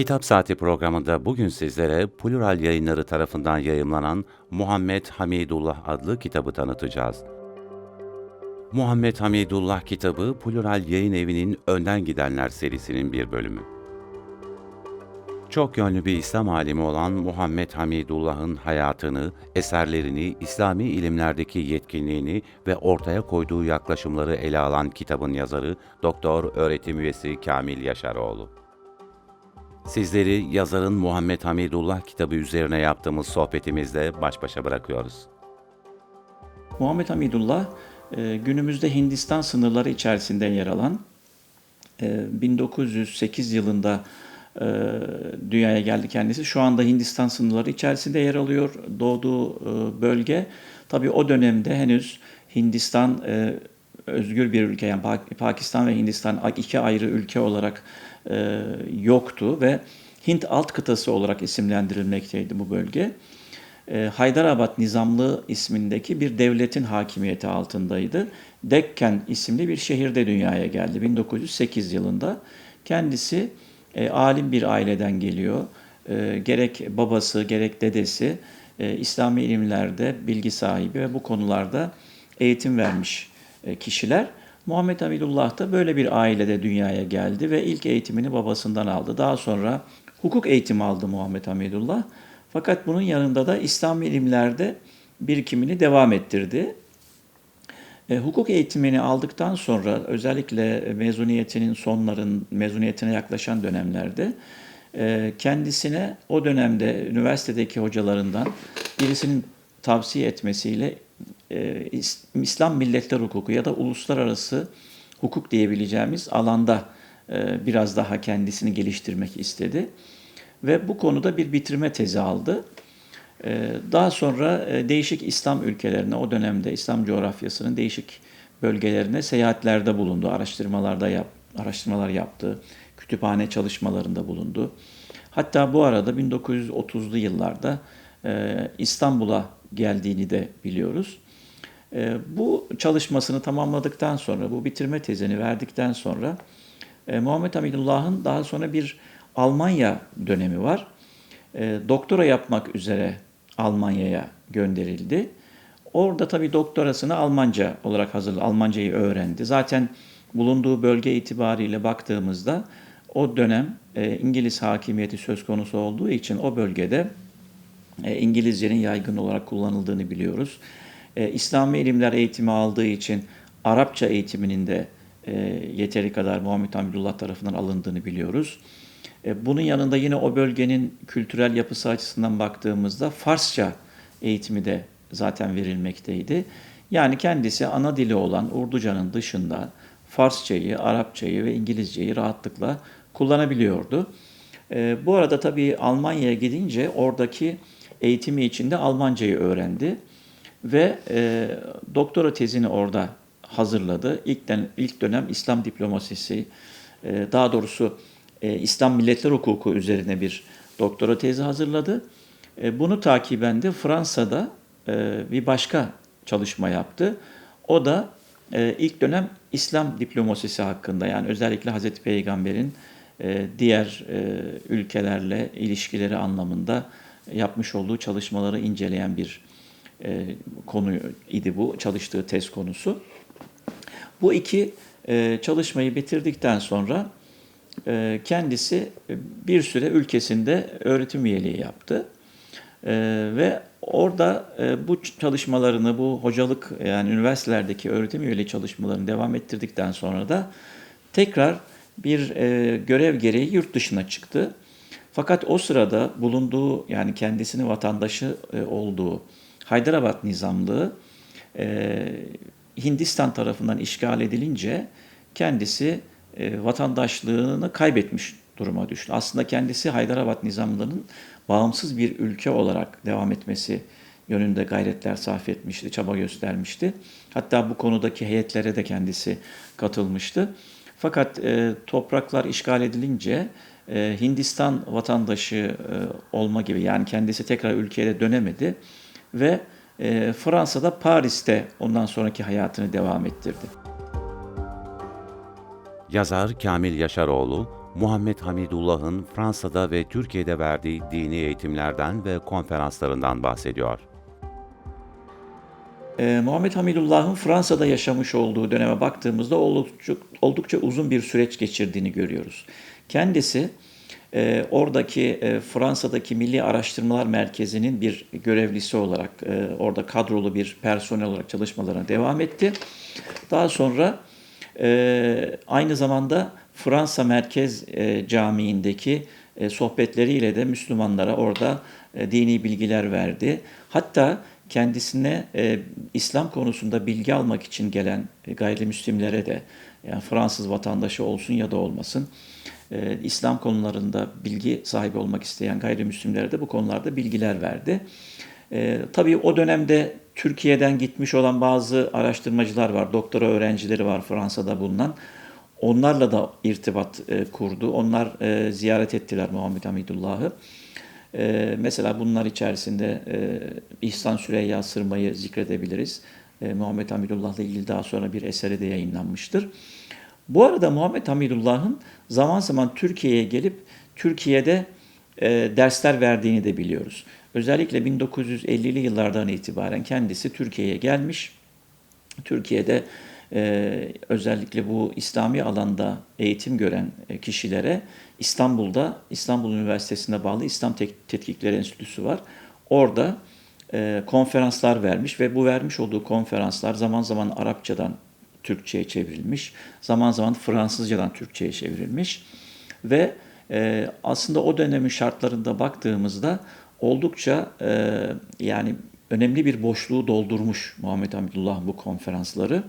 Kitap Saati programında bugün sizlere Plural Yayınları tarafından yayımlanan Muhammed Hamidullah adlı kitabı tanıtacağız. Muhammed Hamidullah kitabı Plural Yayın Evi'nin Önden Gidenler serisinin bir bölümü. Çok yönlü bir İslam alimi olan Muhammed Hamidullah'ın hayatını, eserlerini, İslami ilimlerdeki yetkinliğini ve ortaya koyduğu yaklaşımları ele alan kitabın yazarı Doktor Öğretim Üyesi Kamil Yaşaroğlu. Sizleri yazarın Muhammed Hamidullah kitabı üzerine yaptığımız sohbetimizle baş başa bırakıyoruz. Muhammed Hamidullah e, günümüzde Hindistan sınırları içerisinde yer alan e, 1908 yılında e, dünyaya geldi kendisi. Şu anda Hindistan sınırları içerisinde yer alıyor. Doğduğu e, bölge tabii o dönemde henüz Hindistan e, özgür bir ülke yani Pak- Pakistan ve Hindistan iki ayrı ülke olarak e, yoktu ve Hint alt kıtası olarak isimlendirilmekteydi bu bölge. E, Haydarabad Nizamlığı ismindeki bir devletin hakimiyeti altındaydı. Dekkan isimli bir şehirde dünyaya geldi 1908 yılında. Kendisi e, alim bir aileden geliyor. E, gerek babası gerek dedesi e, İslami ilimlerde bilgi sahibi ve bu konularda eğitim vermiş e, kişiler. Muhammed Hamidullah da böyle bir ailede dünyaya geldi ve ilk eğitimini babasından aldı. Daha sonra hukuk eğitimi aldı Muhammed Hamidullah. Fakat bunun yanında da İslami ilimlerde birikimini devam ettirdi. E, hukuk eğitimini aldıktan sonra özellikle mezuniyetinin sonların, mezuniyetine yaklaşan dönemlerde e, kendisine o dönemde üniversitedeki hocalarından birisinin tavsiye etmesiyle İslam milletler hukuku ya da uluslararası hukuk diyebileceğimiz alanda e, biraz daha kendisini geliştirmek istedi. Ve bu konuda bir bitirme tezi aldı. Ee, Daha sonra e, değişik İslam ülkelerine, o dönemde İslam coğrafyasının değişik bölgelerine seyahatlerde bulundu, araştırmalarda yap, araştırmalar yaptı, kütüphane çalışmalarında bulundu. Hatta bu arada 1930'lu yıllarda e, İstanbul'a geldiğini de biliyoruz. E, Bu çalışmasını tamamladıktan sonra, bu bitirme tezini verdikten sonra e, Muhammed Hamidullah'ın daha sonra bir Almanya dönemi var. E, doktora yapmak üzere Almanya'ya gönderildi. Orada tabii doktorasını Almanca olarak hazırladı. Almancayı öğrendi. Zaten bulunduğu bölge itibariyle baktığımızda o dönem e, İngiliz hakimiyeti söz konusu olduğu için o bölgede İngilizcenin yaygın olarak kullanıldığını biliyoruz. E, İslami ilimler eğitimi aldığı için Arapça eğitiminin de e, yeteri kadar Muhammed Hamidullah tarafından alındığını biliyoruz. E, bunun yanında yine o bölgenin kültürel yapısı açısından baktığımızda Farsça eğitimi de zaten verilmekteydi. Yani kendisi ana dili olan Urducanın dışında Farsçayı, Arapçayı ve İngilizceyi rahatlıkla kullanabiliyordu. E, bu arada tabii Almanya'ya gidince oradaki eğitimi içinde Almancayı öğrendi ve e, doktora tezini orada hazırladı. İlk, den- ilk dönem İslam diplomasisi, e, daha doğrusu e, İslam milletler hukuku üzerine bir doktora tezi hazırladı. E, bunu takiben de Fransa'da e, bir başka çalışma yaptı. O da e, ilk dönem İslam diplomasisi hakkında yani özellikle Hazreti Peygamber'in e, diğer e, ülkelerle ilişkileri anlamında yapmış olduğu çalışmaları inceleyen bir e, konu idi bu çalıştığı tez konusu. Bu iki e, çalışmayı bitirdikten sonra e, kendisi bir süre ülkesinde öğretim üyeliği yaptı. E, ve orada e, bu çalışmalarını, bu hocalık yani üniversitelerdeki öğretim üyeliği çalışmalarını devam ettirdikten sonra da tekrar bir e, görev gereği yurt dışına çıktı. Fakat o sırada bulunduğu yani kendisinin vatandaşı e, olduğu Haydarabad Nizamlığı e, Hindistan tarafından işgal edilince kendisi e, vatandaşlığını kaybetmiş duruma düştü. Aslında kendisi Haydarabad Nizamlığı'nın bağımsız bir ülke olarak devam etmesi yönünde gayretler sarf etmişti, çaba göstermişti. Hatta bu konudaki heyetlere de kendisi katılmıştı. Fakat e, topraklar işgal edilince e, Hindistan vatandaşı e, olma gibi yani kendisi tekrar ülkeye dönemedi ve e, Fransa'da Paris'te ondan sonraki hayatını devam ettirdi. Yazar Kamil Yaşaroğlu, Muhammed Hamidullah'ın Fransa'da ve Türkiye'de verdiği dini eğitimlerden ve konferanslarından bahsediyor. Ee, Muhammed Hamidullah'ın Fransa'da yaşamış olduğu döneme baktığımızda oldukça, oldukça uzun bir süreç geçirdiğini görüyoruz. Kendisi e, oradaki e, Fransa'daki Milli Araştırmalar Merkezi'nin bir görevlisi olarak e, orada kadrolu bir personel olarak çalışmalarına devam etti. Daha sonra e, aynı zamanda Fransa Merkez e, Camii'ndeki e, sohbetleriyle de Müslümanlara orada e, dini bilgiler verdi. Hatta kendisine e, İslam konusunda bilgi almak için gelen e, gayrimüslimlere de yani Fransız vatandaşı olsun ya da olmasın e, İslam konularında bilgi sahibi olmak isteyen gayrimüslimlere de bu konularda bilgiler verdi. E, tabii o dönemde Türkiye'den gitmiş olan bazı araştırmacılar var, doktora öğrencileri var Fransa'da bulunan. Onlarla da irtibat e, kurdu. Onlar e, ziyaret ettiler Muhammed Hamidullah'ı. E, mesela bunlar içerisinde e, İhsan Süreyya Sırma'yı zikredebiliriz. E, Muhammed Hamidullah'la ilgili daha sonra bir eseri de yayınlanmıştır. Bu arada Muhammed Hamidullah'ın zaman zaman Türkiye'ye gelip Türkiye'de e, dersler verdiğini de biliyoruz. Özellikle 1950'li yıllardan itibaren kendisi Türkiye'ye gelmiş. Türkiye'de e, özellikle bu İslami alanda eğitim gören e, kişilere İstanbul'da İstanbul Üniversitesi'ne bağlı İslam Tetkikleri Enstitüsü var. Orada e, konferanslar vermiş ve bu vermiş olduğu konferanslar zaman zaman Arapçadan Türkçe'ye çevrilmiş, zaman zaman Fransızcadan Türkçe'ye çevrilmiş ve e, aslında o dönemin şartlarında baktığımızda oldukça e, yani önemli bir boşluğu doldurmuş Muhammed Hamidullah bu konferansları.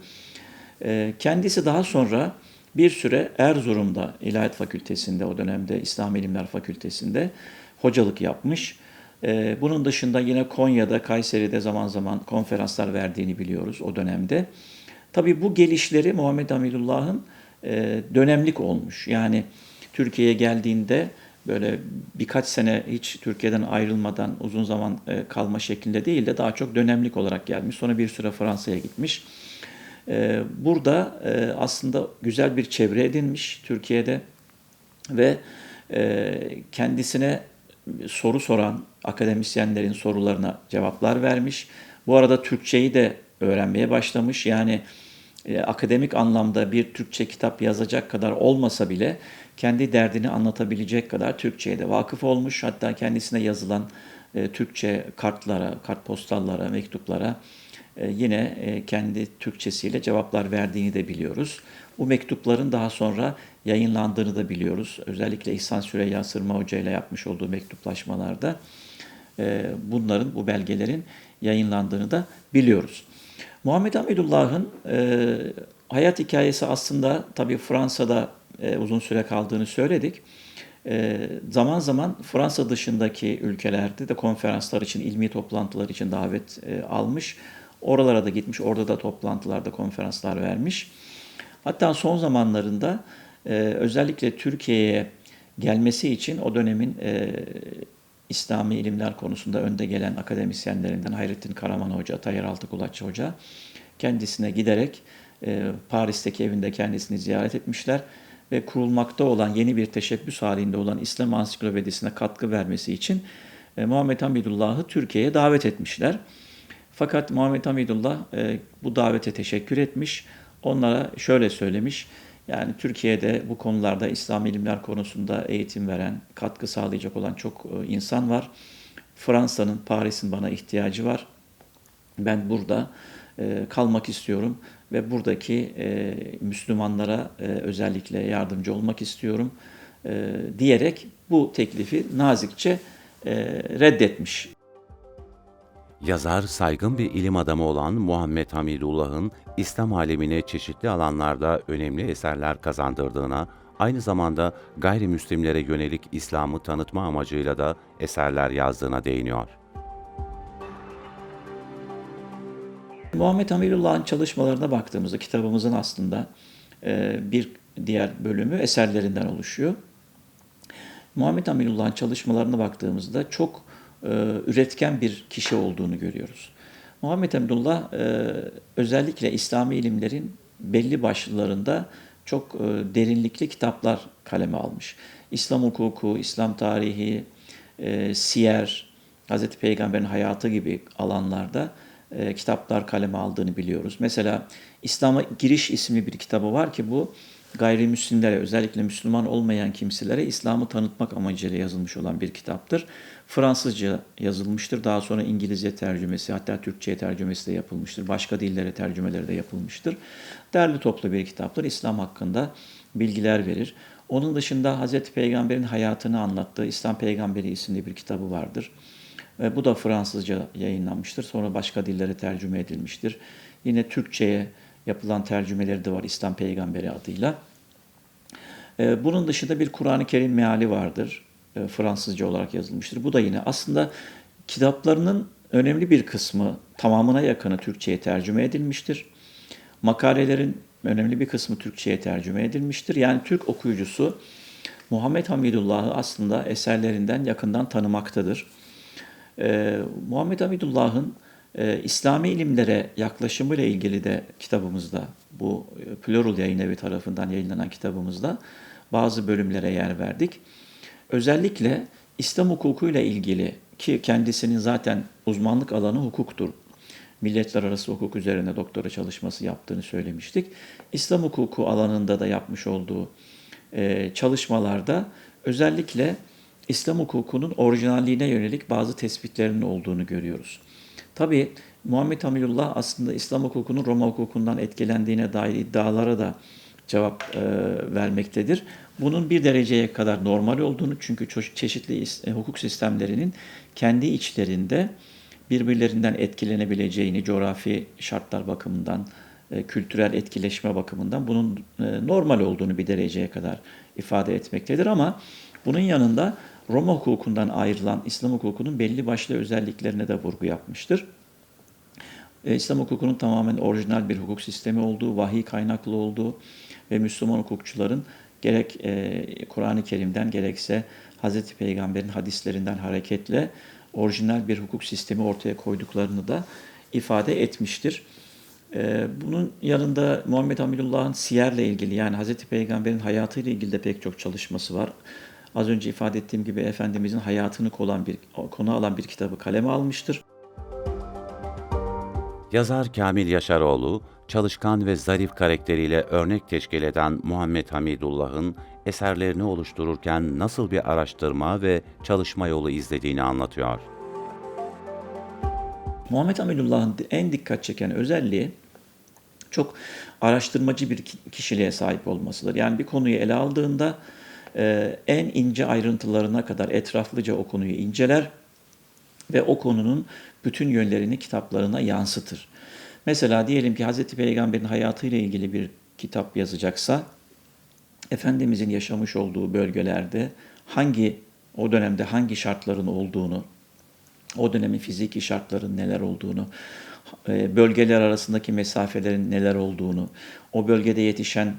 E, kendisi daha sonra bir süre Erzurum'da İlahiyat Fakültesi'nde o dönemde İslam İlimler Fakültesi'nde hocalık yapmış. E, bunun dışında yine Konya'da, Kayseri'de zaman zaman konferanslar verdiğini biliyoruz o dönemde. Tabii bu gelişleri Muhammed Hamidullah'ın e, dönemlik olmuş. Yani Türkiye'ye geldiğinde böyle birkaç sene hiç Türkiye'den ayrılmadan uzun zaman e, kalma şeklinde değil de daha çok dönemlik olarak gelmiş. Sonra bir süre Fransa'ya gitmiş. E, burada e, aslında güzel bir çevre edinmiş Türkiye'de ve e, kendisine soru soran akademisyenlerin sorularına cevaplar vermiş. Bu arada Türkçeyi de öğrenmeye başlamış. Yani e, akademik anlamda bir Türkçe kitap yazacak kadar olmasa bile kendi derdini anlatabilecek kadar Türkçe'ye de vakıf olmuş. Hatta kendisine yazılan e, Türkçe kartlara, kartpostallara, mektuplara e, yine e, kendi Türkçesiyle cevaplar verdiğini de biliyoruz. Bu mektupların daha sonra yayınlandığını da biliyoruz. Özellikle İhsan Süreyya Sırma Hoca ile yapmış olduğu mektuplaşmalarda e, bunların, bu belgelerin yayınlandığını da biliyoruz. Muhammed Hamidullah'ın e, hayat hikayesi aslında tabii Fransa'da e, uzun süre kaldığını söyledik. E, zaman zaman Fransa dışındaki ülkelerde de konferanslar için, ilmi toplantılar için davet e, almış. Oralara da gitmiş, orada da toplantılarda konferanslar vermiş. Hatta son zamanlarında e, özellikle Türkiye'ye gelmesi için o dönemin e, İslami ilimler konusunda önde gelen akademisyenlerinden Hayrettin Karaman Hoca, Tayyar Altıkulaççı Hoca kendisine giderek e, Paris'teki evinde kendisini ziyaret etmişler ve kurulmakta olan yeni bir teşebbüs halinde olan İslam Ansiklopedisine katkı vermesi için e, Muhammed Hamidullah'ı Türkiye'ye davet etmişler. Fakat Muhammed Hamidullah e, bu davete teşekkür etmiş. Onlara şöyle söylemiş. Yani Türkiye'de bu konularda İslam ilimler konusunda eğitim veren, katkı sağlayacak olan çok e, insan var. Fransa'nın, Paris'in bana ihtiyacı var. Ben burada e, kalmak istiyorum ve buradaki e, Müslümanlara özellikle yardımcı olmak istiyorum diyerek bu teklifi nazikçe reddetmiş. Yazar, saygın bir ilim adamı olan Muhammed Hamidullah'ın İslam alemine çeşitli alanlarda önemli eserler kazandırdığına, aynı zamanda gayrimüslimlere yönelik İslam'ı tanıtma amacıyla da eserler yazdığına değiniyor. Muhammed Hamidullah'ın çalışmalarına baktığımızda kitabımızın aslında e, bir diğer bölümü eserlerinden oluşuyor. Muhammed Hamidullah'ın çalışmalarına baktığımızda çok üretken bir kişi olduğunu görüyoruz. Muhammed Hamidullah e, özellikle İslami ilimlerin belli başlılarında çok e, derinlikli kitaplar kaleme almış. İslam hukuku, İslam tarihi, e, siyer, Hazreti Peygamber'in hayatı gibi alanlarda e, kitaplar kaleme aldığını biliyoruz. Mesela İslam'a Giriş isimli bir kitabı var ki bu gayrimüslimlere özellikle Müslüman olmayan kimselere İslam'ı tanıtmak amacıyla yazılmış olan bir kitaptır. Fransızca yazılmıştır. Daha sonra İngilizce tercümesi hatta Türkçe'ye tercümesi de yapılmıştır. Başka dillere tercümeleri de yapılmıştır. Derli toplu bir kitaptır. İslam hakkında bilgiler verir. Onun dışında Hazreti Peygamber'in hayatını anlattığı İslam Peygamberi isimli bir kitabı vardır. Bu da Fransızca yayınlanmıştır. Sonra başka dillere tercüme edilmiştir. Yine Türkçe'ye yapılan tercümeleri de var İslam Peygamberi adıyla. Ee, Bunun dışında bir Kur'an-ı Kerim meali vardır. Ee, Fransızca olarak yazılmıştır. Bu da yine aslında kitaplarının önemli bir kısmı tamamına yakını Türkçe'ye tercüme edilmiştir. Makalelerin önemli bir kısmı Türkçe'ye tercüme edilmiştir. Yani Türk okuyucusu Muhammed Hamidullah'ı aslında eserlerinden yakından tanımaktadır. Ee, Muhammed Hamidullah'ın e, İslami ilimlere yaklaşımıyla ilgili de kitabımızda, bu e, Plural Yayın Evi tarafından yayınlanan kitabımızda bazı bölümlere yer verdik. Özellikle İslam hukukuyla ilgili ki kendisinin zaten uzmanlık alanı hukuktur. Milletler arası hukuk üzerine doktora çalışması yaptığını söylemiştik. İslam hukuku alanında da yapmış olduğu e, çalışmalarda özellikle İslam hukukunun orijinalliğine yönelik bazı tespitlerinin olduğunu görüyoruz. Tabi Muhammed Hamidullah aslında İslam hukukunun Roma hukukundan etkilendiğine dair iddialara da cevap e, vermektedir. Bunun bir dereceye kadar normal olduğunu çünkü çeşitli e, hukuk sistemlerinin kendi içlerinde birbirlerinden etkilenebileceğini coğrafi şartlar bakımından, e, kültürel etkileşme bakımından bunun e, normal olduğunu bir dereceye kadar ifade etmektedir ama bunun yanında Roma hukukundan ayrılan İslam hukukunun belli başlı özelliklerine de vurgu yapmıştır. E, İslam hukukunun tamamen orijinal bir hukuk sistemi olduğu, vahiy kaynaklı olduğu ve Müslüman hukukçuların gerek e, Kur'an-ı Kerim'den gerekse Hz. Peygamber'in hadislerinden hareketle orijinal bir hukuk sistemi ortaya koyduklarını da ifade etmiştir. E, bunun yanında Muhammed Hamidullah'ın siyerle ilgili yani Hz. Peygamber'in hayatıyla ilgili de pek çok çalışması var. Az önce ifade ettiğim gibi Efendimizin hayatını olan bir, konu alan bir kitabı kaleme almıştır. Yazar Kamil Yaşaroğlu, çalışkan ve zarif karakteriyle örnek teşkil eden Muhammed Hamidullah'ın eserlerini oluştururken nasıl bir araştırma ve çalışma yolu izlediğini anlatıyor. Muhammed Hamidullah'ın en dikkat çeken özelliği çok araştırmacı bir ki- kişiliğe sahip olmasıdır. Yani bir konuyu ele aldığında en ince ayrıntılarına kadar etraflıca o konuyu inceler ve o konunun bütün yönlerini kitaplarına yansıtır. Mesela diyelim ki Hz. Peygamber'in hayatıyla ilgili bir kitap yazacaksa, Efendimizin yaşamış olduğu bölgelerde hangi, o dönemde hangi şartların olduğunu, o dönemin fiziki şartların neler olduğunu, e, bölgeler arasındaki mesafelerin neler olduğunu, o bölgede yetişen e,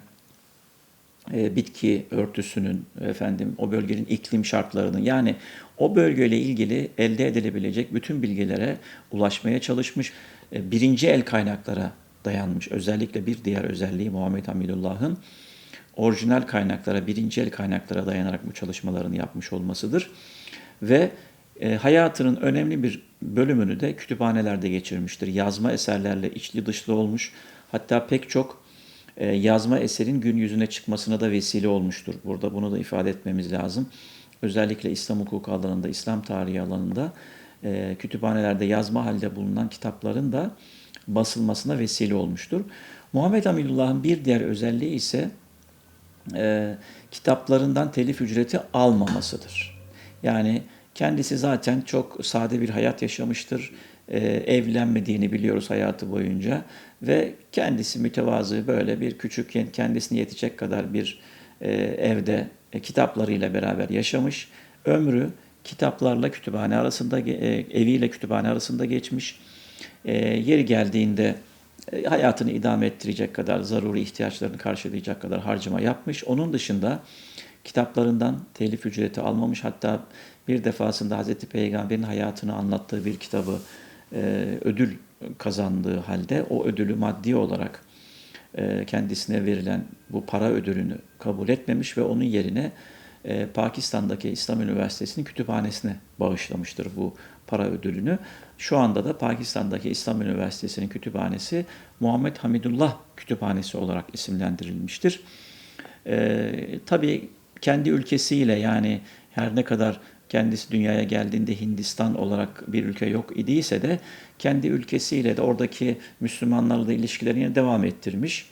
bitki örtüsünün efendim o bölgenin iklim şartlarını yani o bölgeyle ilgili elde edilebilecek bütün bilgilere ulaşmaya çalışmış. E, Birinci el kaynaklara dayanmış. Özellikle bir diğer özelliği Muhammed Hamidullah'ın orijinal kaynaklara, birinci el kaynaklara dayanarak bu çalışmalarını yapmış olmasıdır. Ve e, hayatının önemli bir bölümünü de kütüphanelerde geçirmiştir. Yazma eserlerle içli dışlı olmuş. Hatta pek çok e, yazma eserin gün yüzüne çıkmasına da vesile olmuştur. Burada bunu da ifade etmemiz lazım. Özellikle İslam hukuku alanında, İslam tarihi alanında e, kütüphanelerde yazma halde bulunan kitapların da basılmasına vesile olmuştur. Muhammed Hamidullah'ın bir diğer özelliği ise e, kitaplarından telif ücreti almamasıdır. Yani kendisi zaten çok sade bir hayat yaşamıştır. E, evlenmediğini biliyoruz hayatı boyunca ve kendisi mütevazı böyle bir küçük kendisine yetecek kadar bir e, evde e, kitaplarıyla beraber yaşamış. Ömrü kitaplarla kütüphane arasında e, eviyle kütüphane arasında geçmiş. E, yeri geldiğinde e, hayatını idame ettirecek kadar, zaruri ihtiyaçlarını karşılayacak kadar harcama yapmış. Onun dışında kitaplarından telif ücreti almamış. Hatta bir defasında Hazreti Peygamber'in hayatını anlattığı bir kitabı e, ödül kazandığı halde o ödülü maddi olarak e, kendisine verilen bu para ödülünü kabul etmemiş ve onun yerine e, Pakistan'daki İslam Üniversitesi'nin kütüphanesine bağışlamıştır bu para ödülünü. Şu anda da Pakistan'daki İslam Üniversitesi'nin kütüphanesi Muhammed Hamidullah Kütüphanesi olarak isimlendirilmiştir. E, tabii kendi ülkesiyle yani her ne kadar kendisi dünyaya geldiğinde Hindistan olarak bir ülke yok idiyse de kendi ülkesiyle de oradaki Müslümanlarla da ilişkilerini devam ettirmiş.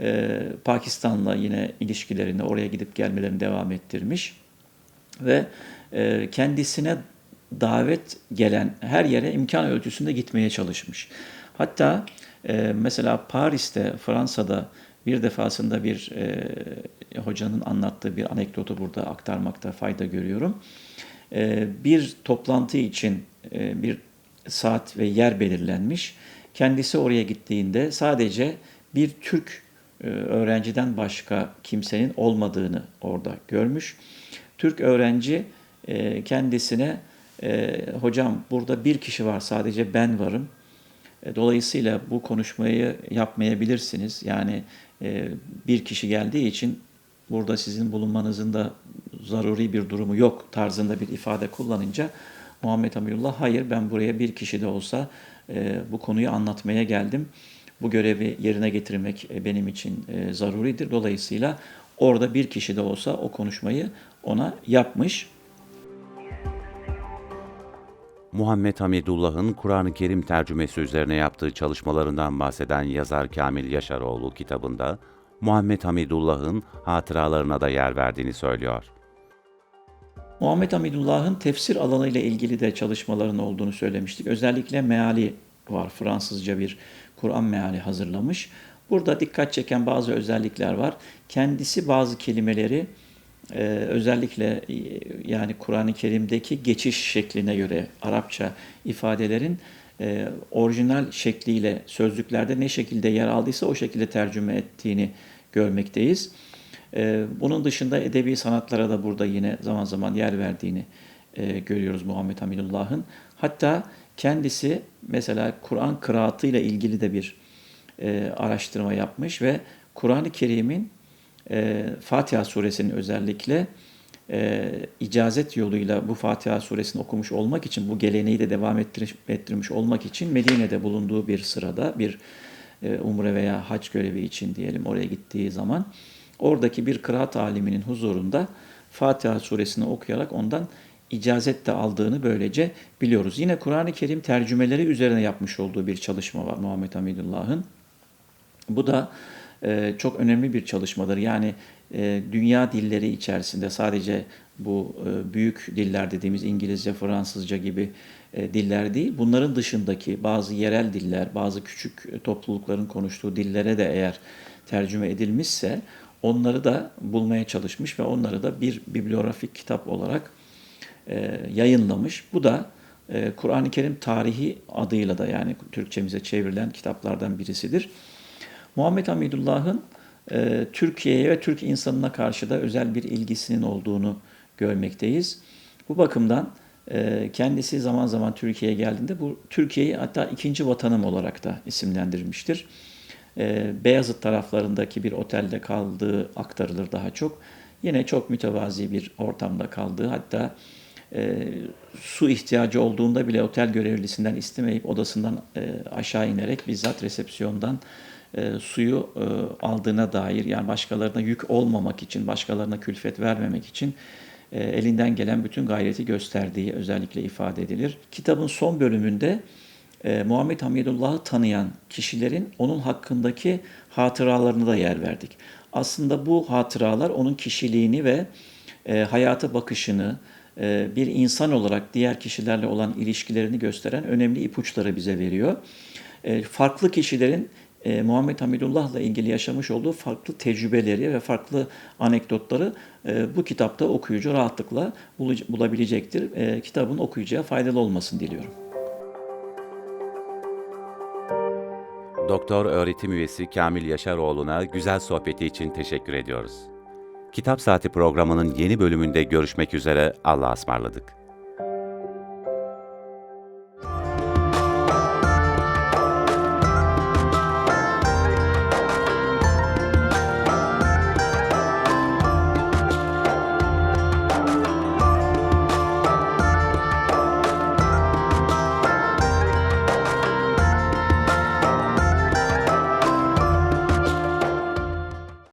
Ee, Pakistan'la yine ilişkilerini oraya gidip gelmelerini devam ettirmiş ve e, kendisine davet gelen her yere imkan ölçüsünde gitmeye çalışmış. Hatta e, mesela Paris'te, Fransa'da bir defasında bir e, hocanın anlattığı bir anekdotu burada aktarmakta fayda görüyorum. E, bir toplantı için e, bir saat ve yer belirlenmiş. Kendisi oraya gittiğinde sadece bir Türk e, öğrenciden başka kimsenin olmadığını orada görmüş. Türk öğrenci e, kendisine e, hocam burada bir kişi var sadece ben varım. Dolayısıyla bu konuşmayı yapmayabilirsiniz. Yani bir kişi geldiği için burada sizin bulunmanızın da zaruri bir durumu yok tarzında bir ifade kullanınca Muhammed Hamidullah hayır ben buraya bir kişi de olsa e, bu konuyu anlatmaya geldim. Bu görevi yerine getirmek e, benim için e, zaruridir. Dolayısıyla orada bir kişi de olsa o konuşmayı ona yapmış. Muhammed Hamidullah'ın Kur'an-ı Kerim tercümesi üzerine yaptığı çalışmalarından bahseden yazar Kamil Yaşaroğlu kitabında, Muhammed Hamidullah'ın hatıralarına da yer verdiğini söylüyor. Muhammed Hamidullah'ın tefsir alanıyla ilgili de çalışmaların olduğunu söylemiştik. Özellikle meali var. Fransızca bir Kur'an meali hazırlamış. Burada dikkat çeken bazı özellikler var. Kendisi bazı kelimeleri e, özellikle yani Kur'an-ı Kerim'deki geçiş şekline göre Arapça ifadelerin e, orijinal şekliyle sözlüklerde ne şekilde yer aldıysa o şekilde tercüme ettiğini görmekteyiz. E, bunun dışında edebi sanatlara da burada yine zaman zaman yer verdiğini e, görüyoruz Muhammed Hamidullah'ın. Hatta kendisi mesela Kur'an kıraatıyla ilgili de bir e, araştırma yapmış ve Kur'an-ı Kerim'in e, Fatiha suresinin özellikle e, icazet yoluyla bu Fatiha suresini okumuş olmak için, bu geleneği de devam ettir, ettirmiş olmak için Medine'de bulunduğu bir sırada bir e, umre veya hac görevi için diyelim oraya gittiği zaman oradaki bir kıraat aliminin huzurunda Fatiha suresini okuyarak ondan icazet de aldığını böylece biliyoruz. Yine Kur'an-ı Kerim tercümeleri üzerine yapmış olduğu bir çalışma var Muhammed Hamidullah'ın. Bu da e, çok önemli bir çalışmadır. Yani e, dünya dilleri içerisinde sadece bu e, büyük diller dediğimiz İngilizce, Fransızca gibi diller değil, bunların dışındaki bazı yerel diller, bazı küçük toplulukların konuştuğu dillere de eğer tercüme edilmişse onları da bulmaya çalışmış ve onları da bir bibliografik kitap olarak yayınlamış. Bu da Kur'an-ı Kerim tarihi adıyla da yani Türkçemize çevrilen kitaplardan birisidir. Muhammed Hamidullah'ın e, Türkiye'ye ve Türk insanına karşı da özel bir ilgisinin olduğunu görmekteyiz. Bu bakımdan e, kendisi zaman zaman Türkiye'ye geldiğinde bu Türkiye'yi hatta ikinci vatanım olarak da isimlendirmiştir. E, Beyazıt taraflarındaki bir otelde kaldığı aktarılır daha çok. Yine çok mütevazi bir ortamda kaldığı hatta e, su ihtiyacı olduğunda bile otel görevlisinden istemeyip odasından e, aşağı inerek bizzat resepsiyondan e, suyu e, aldığına dair yani başkalarına yük olmamak için, başkalarına külfet vermemek için e, elinden gelen bütün gayreti gösterdiği özellikle ifade edilir. Kitabın son bölümünde e, Muhammed Hamidullah'ı tanıyan kişilerin onun hakkındaki hatıralarına da yer verdik. Aslında bu hatıralar onun kişiliğini ve e, hayata bakışını, e, bir insan olarak diğer kişilerle olan ilişkilerini gösteren önemli ipuçları bize veriyor. E, farklı kişilerin e, Muhammed Hamidullah'la ilgili yaşamış olduğu farklı tecrübeleri ve farklı anekdotları e, bu kitapta okuyucu rahatlıkla bulabilecektir. E, kitabın okuyucuya faydalı olmasını diliyorum. Doktor öğretim üyesi Kamil Yaşaroğlu'na güzel sohbeti için teşekkür ediyoruz. Kitap Saati programının yeni bölümünde görüşmek üzere Allah'a ısmarladık.